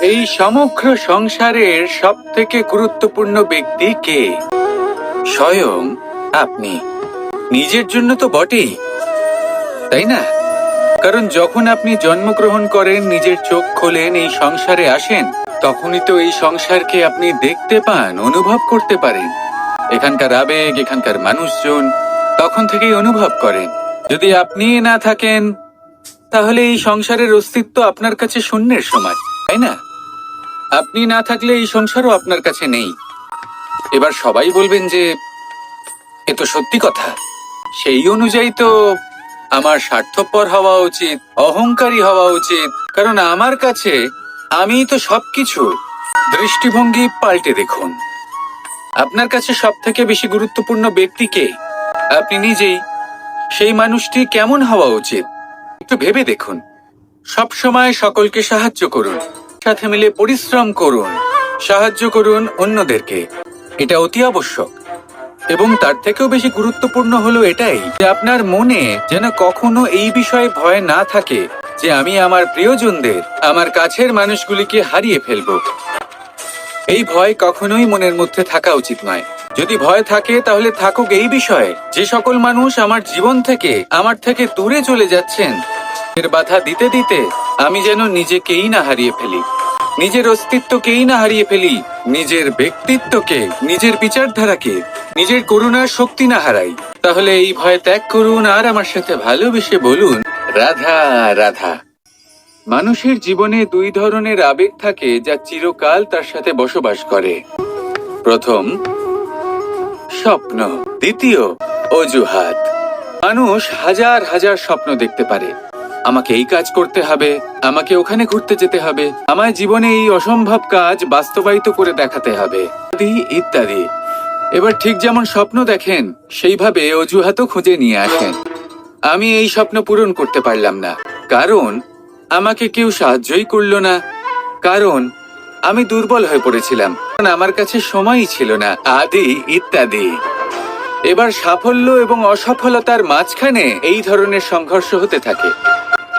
এই সমগ্র সংসারের সব থেকে গুরুত্বপূর্ণ ব্যক্তি কে? স্বয়ং আপনি। নিজের জন্য তো বটেই, তাই না? কারণ যখন আপনি জন্মগ্রহণ করেন, নিজের চোখ খোলেন, এই সংসারে আসেন, তখনই তো এই সংসারকে আপনি দেখতে পান, অনুভব করতে পারেন। এখানকার আবেগ, এখানকার মানুষজন, তখন থেকেই অনুভব করেন। যদি আপনি না থাকেন, তাহলে এই সংসারের অস্তিত্ব আপনার কাছে শূন্যের সমান। তাই না? আপনি না থাকলে এই সংসারও আপনার কাছে নেই। এবার সবাই বলবেন যে, এ তো সত্যি কথা। সেই অনুযায়ী তো আমার স্বার্থপর হওয়া উচিত, অহংকারী হওয়া উচিত। কারণ আমার কাছে আমি তো সবকিছু। দৃষ্টিভঙ্গি পাল্টে দেখুন। আপনার কাছে সব থেকে বেশি গুরুত্বপূর্ণ ব্যক্তিকে আপনি নিজেই। সেই মানুষটি কেমন হওয়া উচিত? একটু ভেবে দেখুন। সব সময় সকলকে সাহায্য করুন। সাথে মিলে পরিশ্রম করুন, সাহায্য করুন অন্যদেরকে। এটা অতি আবশ্যক। এবং তার থেকেও বেশি গুরুত্বপূর্ণ হলো এটাই যে আপনার মনে যেন কখনো এই বিষয়ে ভয় না থাকে যে আমি আমার প্রিয়জনদের, আমার কাছের মানুষগুলিকে হারিয়ে ফেলব। এই ভয় কখনোই মনের মধ্যে থাকা উচিত নয়। যদি ভয় থাকে, তাহলে থাকুক এই বিষয়ে যে সকল মানুষ আমার জীবন থেকে, আমার থেকে দূরে চলে যাচ্ছেন, এর বাধা দিতে দিতে আমি যেন নিজেকেই না হারিয়ে ফেলি। নিজের অস্তিত্বকেই না হারিয়ে ফেলি, নিজের ব্যক্তিত্বকে, নিজের বিচারধারাকে, নিজের করুণার শক্তি না হারাই। তাহলে এই ভয় ত্যাগ করুন আর আমার সাথে ভালোবেসে বলুন, রাধা রাধা। মানুষের জীবনে দুই ধরনের আবেগ থাকে যা চিরকাল তার সাথে বসবাস করে। প্রথম, স্বপ্ন। দ্বিতীয়, অজুহাত। মানুষ হাজার হাজার স্বপ্ন দেখতে পারে। আমাকে এই কাজ করতে হবে, আমাকে ওখানে ঘুরতে যেতে হবে, আমায় জীবনে এই অসম্ভব কাজ বাস্তবায়িত করে দেখাতে হবে, ইত্যাদি এবার ঠিক যেমন স্বপ্ন দেখেন, সেইভাবে অজুহাতও খুঁজে নিয়ে আসেন। আমি এই স্বপ্ন পূরণ করতে পারলাম না, কারণ আমাকে কেউ সাহায্যই করল না, কারণ আমি দুর্বল হয়ে পড়েছিলাম আমার কাছে সময়ই ছিল না, আদি, ইত্যাদি। এবার সাফল্য এবং অসফলতার মাঝখানে এই ধরনের সংঘর্ষ হতে থাকে।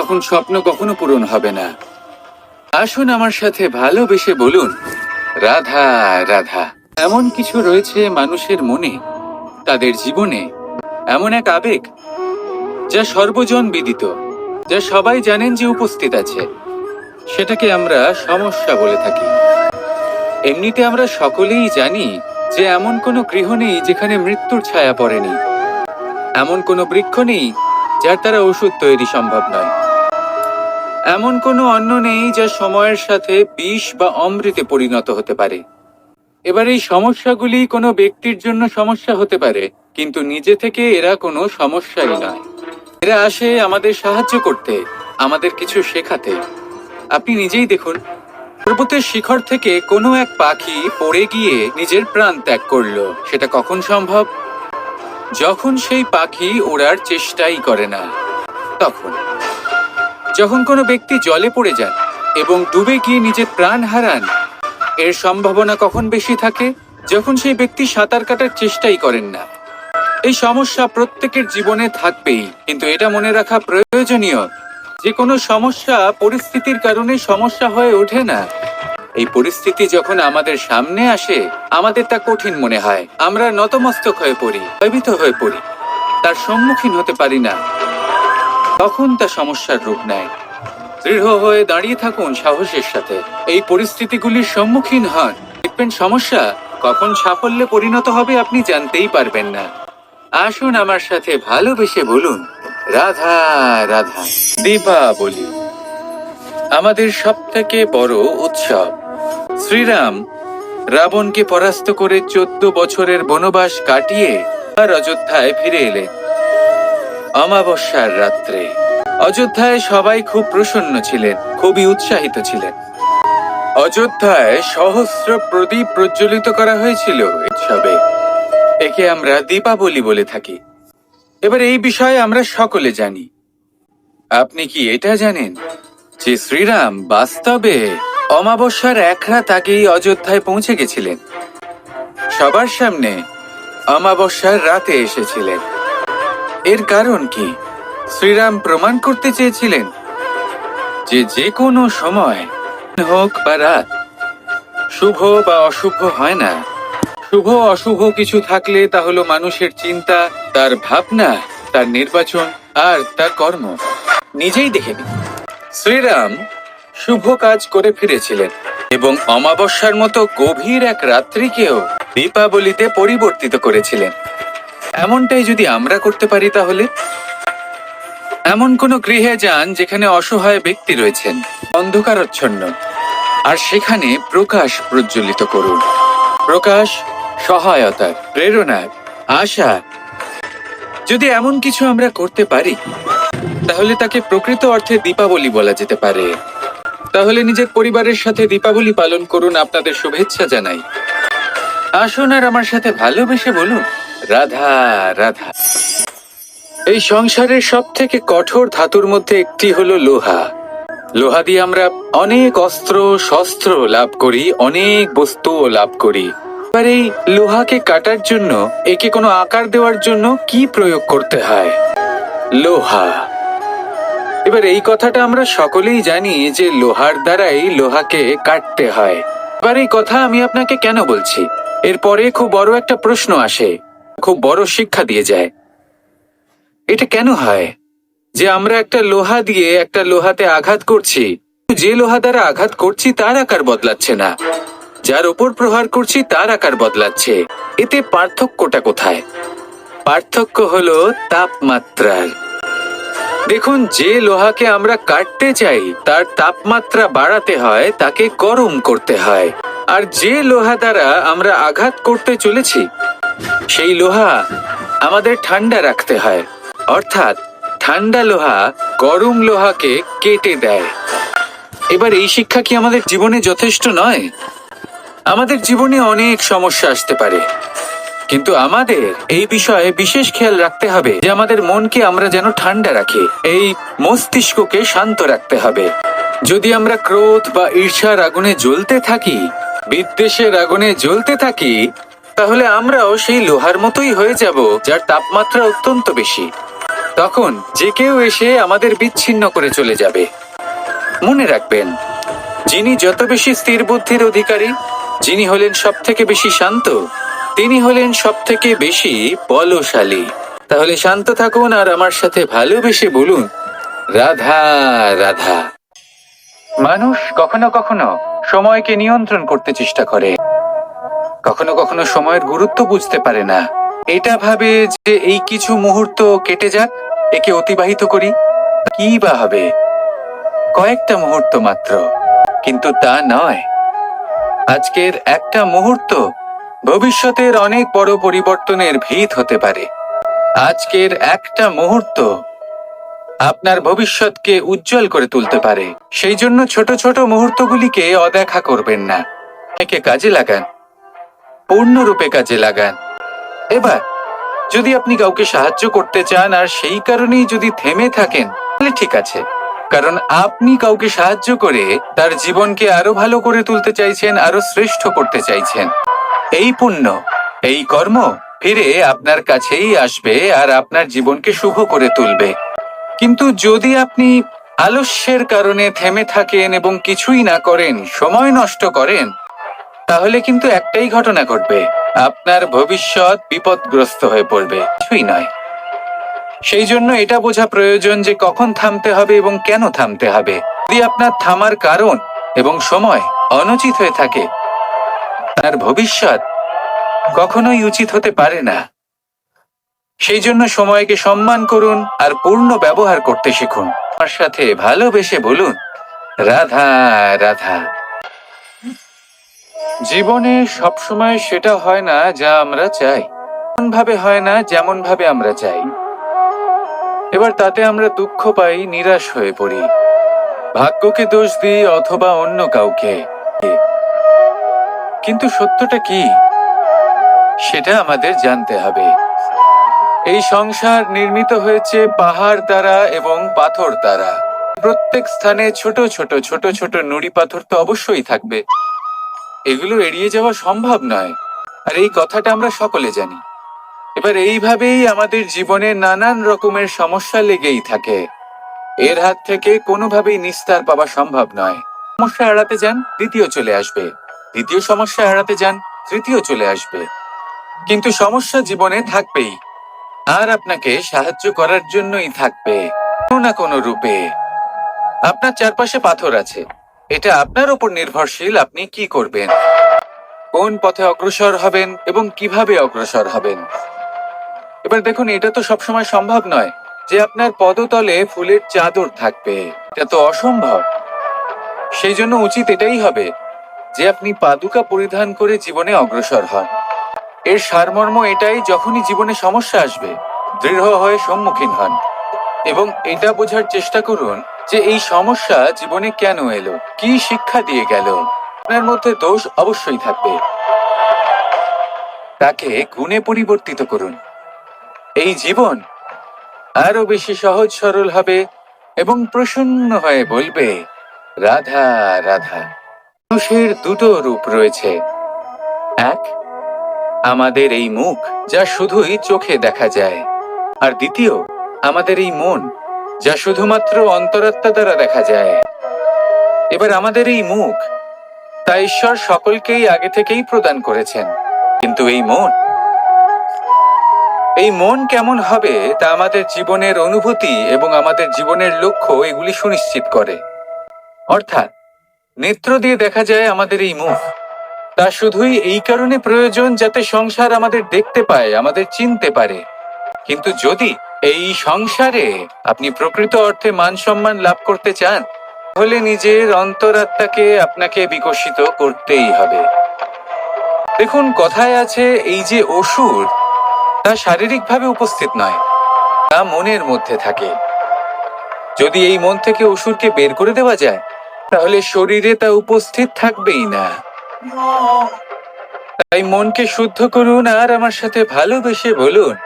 তখন স্বপ্ন কখনো পূরণ হবে না। আসুন আমার সাথে ভালোবেসে বলুন, রাধা রাধা, এমন কিছু রয়েছে মানুষের মনে, তাদের জীবনে, এমন এক আবেগ, যা সর্বজন বিদিত, যা সবাই জানেন যে উপস্থিত আছে। সেটাকে আমরা সমস্যা বলে থাকি। এমনিতে আমরা সকলেই জানি যে এমন কোনো গৃহ নেই যেখানে মৃত্যুর ছায়া পড়েনি। এমন কোনো বৃক্ষ নেই যার দ্বারা ওষুধ তৈরি সম্ভব নয়। এমন কোনো অন্ন নেই যা সময়ের সাথে বিষ বা অমৃতে পরিণত হতে পারে। এবার এই সমস্যাগুলি কোনো ব্যক্তির জন্য সমস্যা হতে পারে, কিন্তু নিজে থেকে এরা কোনো সমস্যাই নয়। এরা আসে আমাদের সাহায্য করতে, আমাদের কিছু শেখাতে। আপনি নিজেই দেখুন, পর্বতের শিখর থেকে কোনো এক পাখি পড়ে গিয়ে নিজের প্রাণ ত্যাগ করল। সেটা কখন সম্ভব? যখন সেই পাখি ওড়ার চেষ্টাই করে না, তখন। যখন কোনো ব্যক্তি জলে পড়ে যান এবং ডুবে গিয়ে নিজের প্রাণ হারান, এর সম্ভাবনা কখন বেশি থাকে? যখন সেই ব্যক্তি সাঁতার কাটার চেষ্টাই করেন না। এই সমস্যা প্রত্যেকের জীবনে থাকবেই, কিন্তু এটা মনে রাখা প্রয়োজনীয়। যে কোনো সমস্যা পরিস্থিতির কারণে সমস্যা হয়ে ওঠে না। এই পরিস্থিতি যখন আমাদের সামনে আসে, আমাদের তা কঠিন মনে হয়। আমরা নতমস্তক হয়ে পড়ি, ভয়ভীত হয়ে পড়ি। তার সম্মুখীন হতে পারি না। তখন তা সমস্যার রূপ নেয়। দৃঢ় হয়ে দাঁড়িয়ে থাকুন সাহসের সাথে। এই পরিস্থিতিগুলির সম্মুখীন হন। দেখবেন সমস্যা কখন সাফল্যে পরিণত হবে আপনি জানতেই পারবেন না। আসুন আমার সাথে ভালোবেসে বলুন, রাধা রাধা, দীপাবলি। আমাদের সব থেকে বড় উৎসব। শ্রীরাম রাবণকে পরাস্ত করে চোদ্দ বছরের বনবাস কাটিয়ে আর অযোধ্যায় ফিরে এলেন। অমাবস্যার রাত্রে। অযোধ্যায় সবাই খুব প্রসন্ন ছিলেন, খুবই উৎসাহিত ছিলেন। অযোধ্যায় সহস্র প্রদীপ প্রজ্বলিত করা হয়েছিল উৎসবে। একে আমরা দীপাবলি বলে থাকি। এবার এই বিষয়ে আমরা সকলে জানি। আপনি কি এটা জানেন যে শ্রীরাম বাস্তবে অমাবস্যার এক রাত আগেই অযোধ্যায় পৌঁছে গেছিলেন? সবার সামনে অমাবস্যার রাতে এসেছিলেন। এর কারণ কি? শ্রীরাম প্রমাণ করতে চেয়েছিলেন যে যে কোনো সময় হোক বা রাত, শুভ বা অশুভ হয় না। শুভ অশুভ কিছু থাকলে তা হলো মানুষের চিন্তা, তার ভাবনা, তার নির্বাচন আর তার কর্ম। নিজেই দেখে নিন। শ্রীরাম শুভ কাজ করে ফিরেছিলেন এবং অমাবস্যার মতো গভীর এক রাত্রিকেও দীপাবলিতে পরিবর্তিত করেছিলেন। এমনটাই যদি আমরা করতে পারি তাহলে? এমন কোন গৃহে যান যেখানে অসহায় ব্যক্তি রয়েছেন, অন্ধকারচ্ছন্ন। আর সেখানে প্রকাশ প্রজ্বলিত করুন। প্রকাশ সহায়তার প্রেরণার আশা। যদি এমন কিছু আমরা করতে পারি, তাহলে তাকে প্রকৃত অর্থে দীপাবলি বলা যেতে পারে। তাহলে নিজের পরিবারের সাথে দীপাবলি পালন করুন আপনাদের শুভেচ্ছা জানাই। আসুন আর আমার সাথে ভালোবেসে বলুন রাধা রাধা। এই সংসারের সব থেকে কঠোর ধাতুর মধ্যে একটি হলো লোহা। লোহা দিয়ে আমরা অনেক অস্ত্র, শস্ত্র লাভ করি, অনেক বস্তুও লাভ করি। এবার এই লোহাকে কাটার জন্য, একে কোনো আকার দেওয়ার জন্য কি প্রয়োগ করতে হয়? লোহা। এবার এই কথাটা আমরা সকলেই জানি যে লোহার দ্বারাই লোহাকে কাটতে হয়। এবার এই কথা আমি আপনাকে কেন বলছি? এরপরে খুব বড় একটা প্রশ্ন আসে। খুব বড় শিক্ষা দিয়ে যায়। এটা কেন হয়? যে আমরা একটা লোহা দিয়ে একটা লোহাতে আঘাত করছি, যে লোহা দ্বারা আঘাত করছি তার আকার বদলাচ্ছে না। যার ওপর প্রহার করছি তার আকার বদলাচ্ছে। এতে পার্থক্যটা কোথায়? পার্থক্য হলো তাপমাত্রার। দেখুন, যে লোহাকে আমরা কাটতে চাই, তার তাপমাত্রা বাড়াতে হয়, তাকে গরম করতে হয়। আর যে লোহা দ্বারা আমরা আঘাত করতে চলেছি সেই লোহা আমাদের ঠান্ডা রাখতে হয়। অর্থাৎ ঠান্ডা লোহা গরম লোহাকে কেটে দেয়। এবার এই শিক্ষা কি আমাদের জীবনে যথেষ্ট নয়? আমাদের জীবনে অনেক সমস্যা আসতে পারে। কিন্তু আমাদের এই বিষয়ে বিশেষ খেয়াল রাখতে হবে যে আমাদের মনকে আমরা যেন ঠান্ডা রাখি। এই মস্তিষ্ককে শান্ত রাখতে হবে। যদি আমরা ক্রোধ বা ঈর্ষার আগুনে জ্বলতে থাকি, বিদ্বেষের আগুনে জ্বলতে থাকি তাহলে আমরাও সেই লোহার মতোই হয়ে যাব, যার তাপমাত্রা অত্যন্ত বেশি। তখন যে কেউ এসে আমাদের বিচ্ছিন্ন করে চলে যাবে। মনে রাখবেন, যিনি যত বেশি স্থির বুদ্ধির অধিকারী, যিনি হলেন সব থেকে বেশি শান্ত, তিনি হলেন সব থেকে বেশি বলশালী। তাহলে শান্ত থাকুন আর আমার সাথে ভালোবেসে বলুন, রাধা রাধা। মানুষ কখনো কখনো সময়কে নিয়ন্ত্রণ করতে চেষ্টা করে। কখনো কখনো সময়ের গুরুত্ব বুঝতে পারে না। এটা ভাবে যে এই কিছু মুহূর্ত কেটে যাক, একে অতিবাহিত করি, কি বা হবে? কয়েকটা মুহূর্ত মাত্র, কিন্তু তা নয়। আজকের একটা মুহূর্ত ভবিষ্যতের অনেক বড় পরিবর্তনের ভিত হতে পারে। আজকের একটা মুহূর্ত আপনার ভবিষ্যৎকে উজ্জ্বল করে তুলতে পারে। সেই জন্য ছোট ছোট মুহূর্তগুলিকে অদেখা করবেন না। একে কাজে লাগান। পূর্ণরূপে কাজে লাগান। এবার, যদি আপনি কাউকে সাহায্য করতে চান আর সেই কারণেই যদি থেমে থাকেন, তাহলে ঠিক আছে। কারণ আপনি কাউকে সাহায্য করে তার জীবনকে আরও ভালো করে তুলতে চাইছেন আরও শ্রেষ্ঠ করতে চাইছেন। এই পুণ্য, এই কর্ম ফিরে আপনার কাছেই আসবে আর আপনার জীবনকে শুভ করে তুলবে। কিন্তু যদি আপনি আলস্যের কারণে থেমে থাকেন এবং কিছুই না করেন, সময় নষ্ট করেন তাহলে কিন্তু একটাই ঘটনা ঘটবে। আপনার ভবিষ্যৎ বিপদগ্রস্ত হয়ে পড়বে, কিছুই নয়। সেই জন্য এটা বোঝা প্রয়োজন যে কখন থামতে হবে এবং কেন থামতে হবে। যদি আপনার থামার কারণ এবং সময় অনুচিত হয়ে থাকে, তার ভবিষ্যৎ কখনোই উচিত হতে পারে না। সেই জন্য সময়কে সম্মান করুন আর পূর্ণ ব্যবহার করতে শিখুন। আমার সাথে ভালোবেসে বলুন, রাধা রাধা। জীবনে সবসময় সেটা হয় না যা আমরা চাই। ভাবে হয় না যেমন ভাবে আমরা চাই। এবার তাতে আমরা দুঃখ পাই, নিরাশ হয়ে পড়ি। ভাগ্যকে দোষ দিই অথবা অন্য কাউকে। কিন্তু সত্যটা কি? সেটা আমাদের জানতে হবে। এই সংসার নির্মিত হয়েছে পাহাড় দ্বারা এবং পাথর দ্বারা। প্রত্যেক স্থানে ছোট ছোট ছোট ছোট নুড়ি পাথর তো অবশ্যই থাকবে। এগুলো এড়িয়ে যাওয়া সম্ভব নয়। আর এই কথাটা আমরা সকলে জানি। এবার এইভাবেই আমাদের জীবনে নানান রকমের সমস্যা লেগেই থাকে। এর হাত থেকে কোনোভাবেই নিস্তার পাওয়া সম্ভব নয়। সমস্যা এড়াতে যান, দ্বিতীয় চলে আসবে। দ্বিতীয় সমস্যা এড়াতে যান, তৃতীয় চলে আসবে। কিন্তু সমস্যা জীবনে থাকবেই। আর আপনাকে সাহায্য করার জন্যই থাকবে। কোনো না কোনো রূপে। আপনার চারপাশে পাথর আছে। এটা আপনার উপর নির্ভরশীল, আপনি কি করবেন? কোন পথে অগ্রসর হবেন এবং কীভাবে অগ্রসর হবেন? এবার দেখুন, এটা তো সবসময় সম্ভব নয় যে আপনার পদতলে ফুলের চাদর থাকবে। এটা তো অসম্ভব। সেই জন্য উচিত এটাই হবে যে আপনি পাদুকা পরিধান করে জীবনে অগ্রসর হন। এর সারমর্ম এটাই যখনই জীবনে সমস্যা আসবে, দৃঢ় হয়ে সম্মুখীন হন। এবং এটা বোঝার চেষ্টা করুন যে এই সমস্যা জীবনে কেন এলো? কি শিক্ষা দিয়ে গেল? আপনার মধ্যে দোষ অবশ্যই থাকবে। তাকে গুণে পরিবর্তিত করুন। এই জীবন আরও বেশি সহজ সরল হবে এবং প্রসন্ন হয়ে বলবে, রাধা রাধা। মানুষের দুটো রূপ রয়েছে। এক, আমাদের এই মুখ যা শুধুই চোখে দেখা যায়। আর দ্বিতীয়, আমাদের এই মন যা শুধুমাত্র অন্তরাত্মা দ্বারা দেখা যায়। এবার আমাদের এই মুখ, তা ঈশ্বর সকলকেই আগে থেকেই প্রদান করেছেন। কিন্তু এই মন এই মন কেমন হবে তা আমাদের জীবনের অনুভূতি এবং আমাদের জীবনের লক্ষ্য এগুলি সুনিশ্চিত করে। অর্থাৎ, নেত্র দিয়ে দেখা যায় আমাদের এই মুখ। তা শুধুই এই কারণে প্রয়োজন যাতে সংসার আমাদের দেখতে পায়, আমাদের চিনতে পারে। কিন্তু যদি এই সংসারে আপনি প্রকৃত অর্থে মান সম্মান লাভ করতে চান, তাহলে নিজের অন্তরাত্মাকে আপনাকে বিকশিত করতেই হবে। দেখুন, কথায় আছে এই যে অসুর, তা শারীরিকভাবে উপস্থিত নয়, তা মনের মধ্যে থাকে। যদি এই মন থেকে অসুরকে বের করে দেওয়া যায়, তাহলে শরীরে তা উপস্থিত থাকবেই না। তাই মনকে শুদ্ধ করুন আর আমার সাথে ভালোবেসে বলুন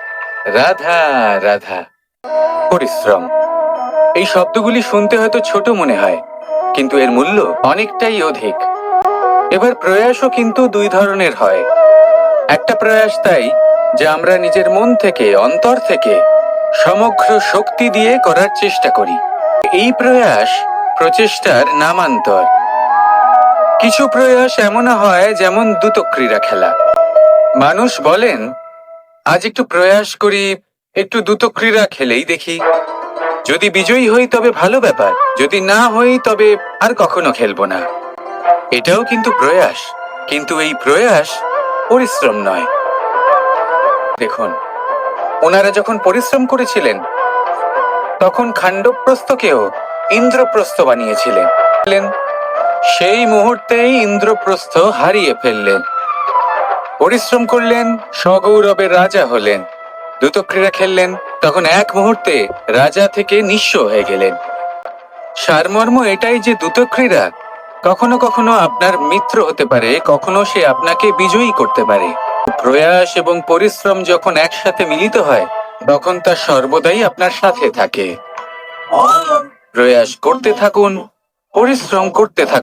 রাধা রাধা। পরিশ্রম। এই শব্দগুলি শুনতে হয়তো ছোট মনে হয়, কিন্তু এর মূল্য অনেকটাই অধিক। এবার প্রয়াসও কিন্তু দুই ধরনের হয়। একটা প্রয়াস তাই, যা আমরা নিজের মন থেকে, অন্তর থেকে সমগ্র শক্তি দিয়ে করার চেষ্টা করি। এই প্রয়াস প্রচেষ্টার নামান্তর। কিছু প্রয়াস এমন হয় যেমন দ্রুত ক্রীড়া খেলা। মানুষ বলেন আজ একটু প্রয়াস করি, একটু দ্রুত ক্রীড়া খেলেই দেখি। যদি বিজয়ী হই তবে ভালো ব্যাপার, যদি না হই তবে আর কখনো খেলব না। এটাও কিন্তু প্রয়াস, কিন্তু এই প্রয়াস পরিশ্রম নয়। দেখুন, ওনারা যখন পরিশ্রম করেছিলেন, তখন খাণ্ডবপ্রস্থকেও ইন্দ্রপ্রস্থ বানিয়েছিলেন। সেই মুহূর্তেই ইন্দ্রপ্রস্থ হারিয়ে ফেললেন। পরিশ্রম করলেন, সগৌরবের রাজা হলেন। দ্রুত ক্রীড়া খেললেন, তখন এক মুহূর্তে রাজা থেকে নিঃস্ব হয়ে গেলেন। সারমর্ম এটাই যে দ্রুত ক্রীড়া কখনো কখনো আপনার মিত্র হতে পারে, কখনো সে আপনাকে বিজয়ী করতে পারে। প্রয়াস এবং পরিশ্রম যখন একসাথে মিলিত হয়, তখন তা সর্বদাই আপনার সাথে থাকে। প্রয়াস করতে থাকুন, পরিশ্রম করতে থাকুন।